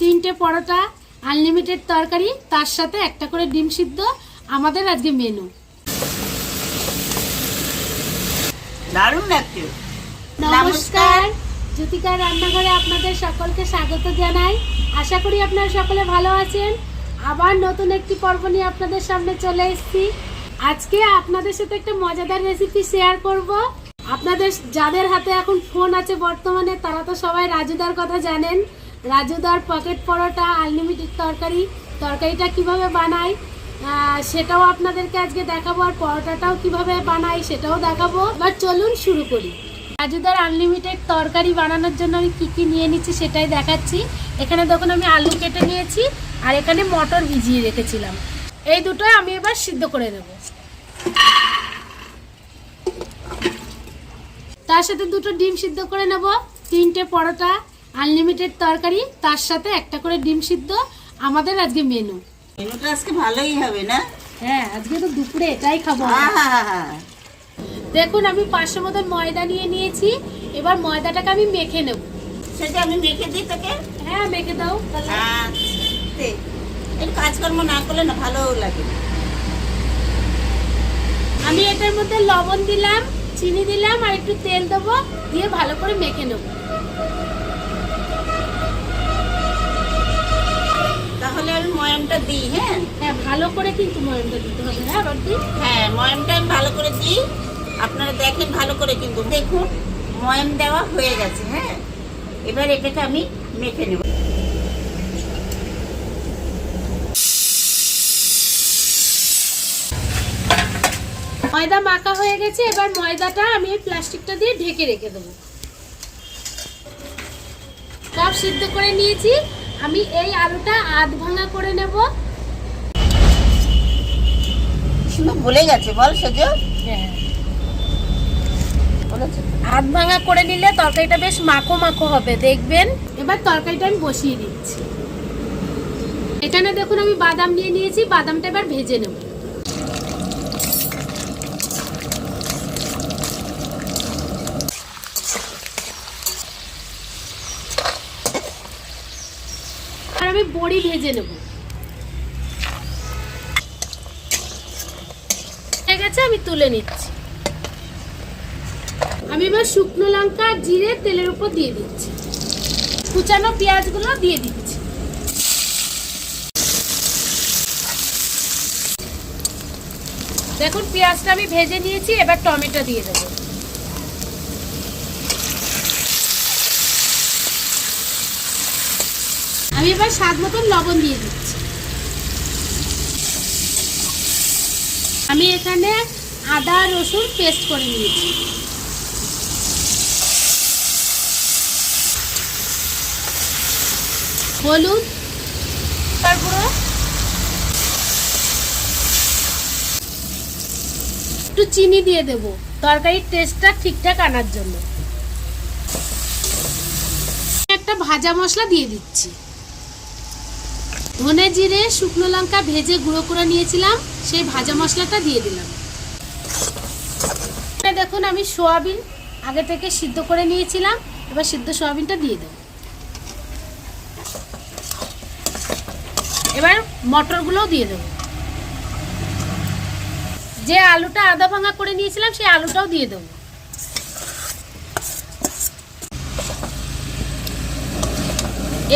তিনটে পরোটা আনলিমিটেড তরকারি তার সাথে একটা করে ডিম সিদ্ধ আমাদের আজকে মেনু দারুণ লাগছে। নমস্কার। জ্যোতিকার রান্নাঘরে আপনাদের সকলকে স্বাগত জানাই। আশা করি আপনারা সকলে ভালো আছেন। আবার নতুন একটি পর্ব নিয়ে আপনাদের সামনে চলে এসেছি। আজকে আপনাদের সাথে একটা মজাদার রেসিপি শেয়ার করব। আপনাদের যাদের হাতে এখন ফোন আছে বর্তমানে তারা তো সবাই রাজুদার কথা জানেন। রাজুদার পকেট পরোটা আনলিমিটেড তরকারি। তরকারিটা কীভাবে বানাই? সেটাও আপনাদেরকে আজকে দেখাবো, আর পরোটাটাও কীভাবে বানাই সেটাও দেখাবো। এবার চলুন শুরু করি। রাজুদার আনলিমিটেড তরকারি বানানোর জন্য আমি কী কী নিয়ে নিচ্ছি সেটাই দেখাচ্ছি। এখানে দেখুন, আমি আলু কেটে নিয়েছি, আর এখানে মটর ভিজিয়ে রেখেছিলাম। এই দুটোই আমি এবার সিদ্ধ করে নেব। তার সাথে দুটো ডিম সিদ্ধ করে নেব, তিনটে পরোটা আনলিমিটেড তরকারি তার সাথে একটা করে ডিম সিদ্ধ আমাদের আজকে মেনু। মেনুটা আজকে ভালোই হবে না? হ্যাঁ আজকে তো দুপুরে এটাই খাব দেখুন আমি পাঁচশো মতন ময়দা নিয়ে নিয়েছি। এবার ময়দাটাকে আমি মেখে নেব। সেটা আমি মেখে দিই তোকে? হ্যাঁ মেখে দাও। আচ্ছা, এই কাজকর্ম না করলে না ভালো লাগে। আমি এটার মধ্যে লবণ দিলাম চিনি দিলাম আর একটু তেল দেবো দিয়ে ভালো করে মেখে নেব। ময়ামটা দিই হ্যাঁ? হ্যাঁ ভালো করে কিন্তু দিতে হবে হ্যাঁ হ্যাঁ ময়ামটা আমি ভালো করে দিই। আপনারা দেখেন ভালো করে কিন্তু। দেখুন ময়াম দেওয়া হয়ে গেছে হ্যাঁ? এবার এটাকে আমি মেখে নেব। ময়দা মাখা হয়ে গেছে এবার ময়দাটা আমি এই প্লাস্টিকটা দিয়ে ঢেকে রেখে দেবো। সব সিদ্ধ করে নিয়েছি। আমি এই আলুটা আধ ভাঙা করে নেব। ভুলে গেছে বল সেজ। হ্যাঁ। আধ ভাঙা করে নিলে তরকারিটা বেশ মাখো মাখো হবে দেখবেন। এবার তরকারিটা আমি বসিয়ে দিচ্ছি। এখানে দেখুন আমি বাদাম নিয়ে নিয়েছি বাদামটা এবার ভেজে নেব আর আমি বড়ি ভেজে নেব। হয়ে গেছে আমি তুলে নিচ্ছি। আমি এবার শুকনো লঙ্কা আর জিরে তেলের উপর দিয়ে দিচ্ছি। কুচানো পেঁয়াজগুলো দিয়ে দিচ্ছি। দেখুন, পেঁয়াজটা আমি ভেজে নিয়েছি, এবার টমেটো দিয়ে দেবো। আমি এবার স্বাদ মতন লবণ দিয়ে দিচ্ছি। আমি এখানে আদা রসুন পেস্ট করে নিয়েছি। হলুদ তারপরে একটু চিনি দিয়ে দেব। তরকারির টেস্টটা ঠিকঠাক আনার জন্য। একটা ভাজা মশলা দিয়ে দিচ্ছি। ধনে জিরে, শুকনো লঙ্কা ভেজে গুঁড়ো করে নিয়েছিলাম, সেই ভাজা মশলাটা দিয়ে দিলাম। দেখুন, আমি সোয়াবিন আগে থেকে সিদ্ধ করে নিয়েছিলাম, এবার সিদ্ধ সোয়াবিনটা দিয়ে দেবো। এবার মটরগুলোও দিয়ে দেবো। যে আলুটা আদা ভাঙা করে নিয়েছিলাম, সেই আলুটাও দিয়ে দেবো।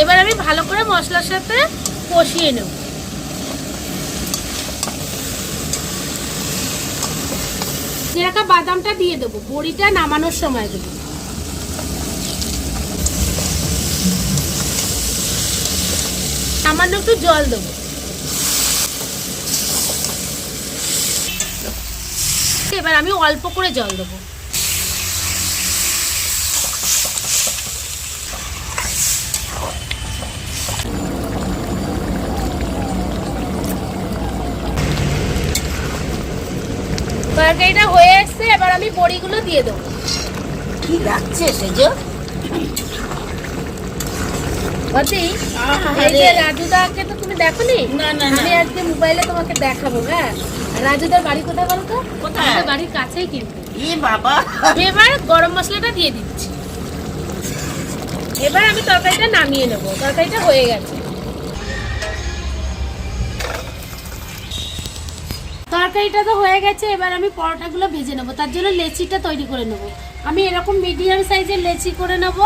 এবার আমি ভালো করে মশলার সাথে কষিয়ে নেব। যেরকম বাদামটা দিয়ে দেবো, বড়িটা নামানোর সময় দেবো। সামান্য একটু জল দেবো। এবার আমি অল্প করে জল দেবো। তরকারিটা হয়ে এসছে এবার আমি বড়িগুলো দিয়ে দেবো। কি লাগছে সেজ। রাজুদাকে তো তুমি দেখোনি? না না না। আমি আজকে মোবাইলে তোমাকে দেখাবো হ্যাঁ? রাজুদার বাড়ি কোথায় বলো তো? কোথায়? বাড়ির কাছেই কিন্তু। বাবা। এবার গরম মশলাটা দিয়ে দিচ্ছি। এবার আমি তরকারিটা নামিয়ে নেব। তরকারিটা হয়ে গেছে। তরকারিটা তো হয়ে গেছে, এবার আমি পরোটাগুলো ভেজে নেব। তার জন্য লেচিটা তৈরি করে নেব। আমি এরকম মিডিয়াম সাইজের লেচি করে নেব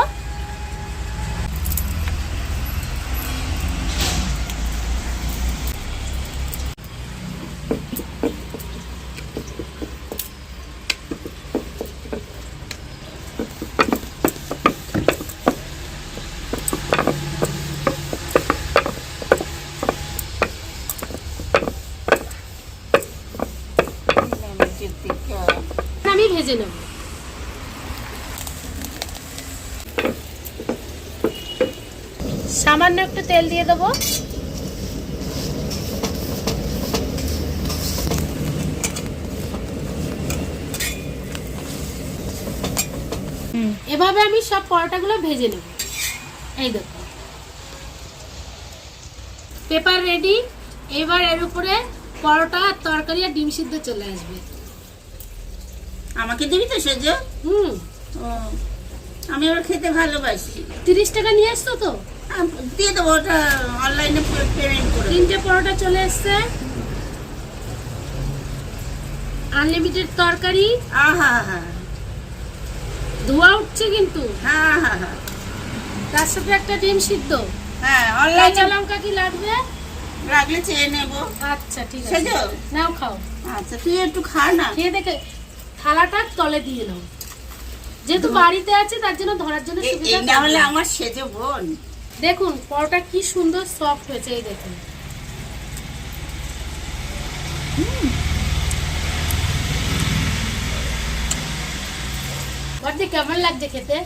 আমি ভেজে নেব সামান্য একটু তেল দিয়ে দেবো। এভাবে আমি সব পরোটাগুলো ভেজে নেব। এই দেখো। পেপার রেডি এবার এর উপরে পরোটা আর তরকারি আর ডিম সিদ্ধ চলে আসবে। আমাকে দিবি তো সেজ? হুম। আমি ওরা খেতে ভালোবাসি। তিরিশ টাকা নিয়ে আসতো তো? দিয়ে দেবো ওটা অনলাইনে পেমেন্ট করে তিনটে পরোটা চলে এসছে। আনলিমিটেড তরকারি। ধোয়া উঠছে কিন্তু। হ্যাঁ হ্যাঁ হ্যাঁ তার সাথে একটা ডিম সিদ্ধ। হ্যাঁ কাঁচা অনলাইনে লঙ্কা কি লাগবে? রাখলে চেয়ে নেব। আচ্ছা ঠিক আছে। নাও খাও। আচ্ছা তুই একটু খা না। খেয়ে দেখে থালাটা তলে দিয়ে নাও। যেহেতু বাড়িতে আছে তার জন্য ধরার জন্য সুবিধা না হলে আমার সেজে বোন। দেখুন পরোটা কি সুন্দর সফট হয়েছে এই দেখুন। বড়দি কেমন লাগছে খেতে?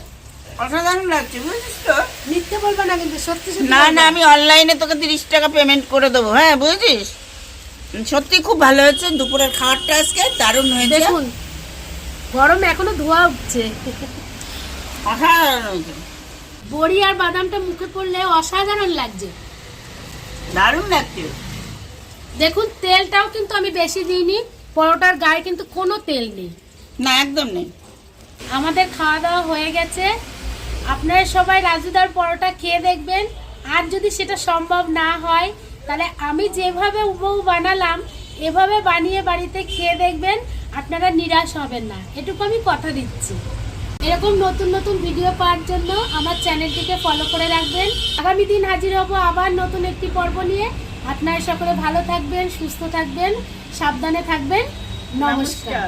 অসাধারণ লাগছে বুঝিস তো? মিথ্যে বলব না কিন্তু সত্যি সত্যি না না আমি অনলাইনে তোকে তিরিশ টাকা পেমেন্ট করে দেবো হ্যাঁ বুঝেছিস সত্যি খুব ভালো হয়েছে দুপুরের খাবারটা আজকে দারুণ হয়েছে। দেখুন গরম এখনও ধোয়া উঠছে। বড়ি আর বাদামটা মুখে পড়লে অসাধারণ লাগছে। দারুণ লাগছে। দেখুন তেলটাও কিন্তু আমি বেশি দিইনি পরোটার গায়ে কিন্তু কোনো তেল নেই। না একদম নেই। আমাদের খাওয়া দাওয়া হয়ে গেছে। আপনারা সবাই রাজুদার পরোটা খেয়ে দেখবেন। আর যদি সেটা সম্ভব না হয় তাহলে আমি যেভাবে উবউ বানালাম এভাবে বানিয়ে বাড়িতে খেয়ে দেখবেন আপনারা নিরাশ হবেন না। এটুকু আমি কথা দিচ্ছি। এরকম নতুন নতুন ভিডিও পাওয়ার জন্য আমার চ্যানেলটিকে ফলো করে রাখবেন। আগামী দিন হাজির হব আবার নতুন একটি পর্ব নিয়ে। আপনারা সকলে ভালো থাকবেন, সুস্থ থাকবেন, সাবধানে থাকবেন। নমস্কার।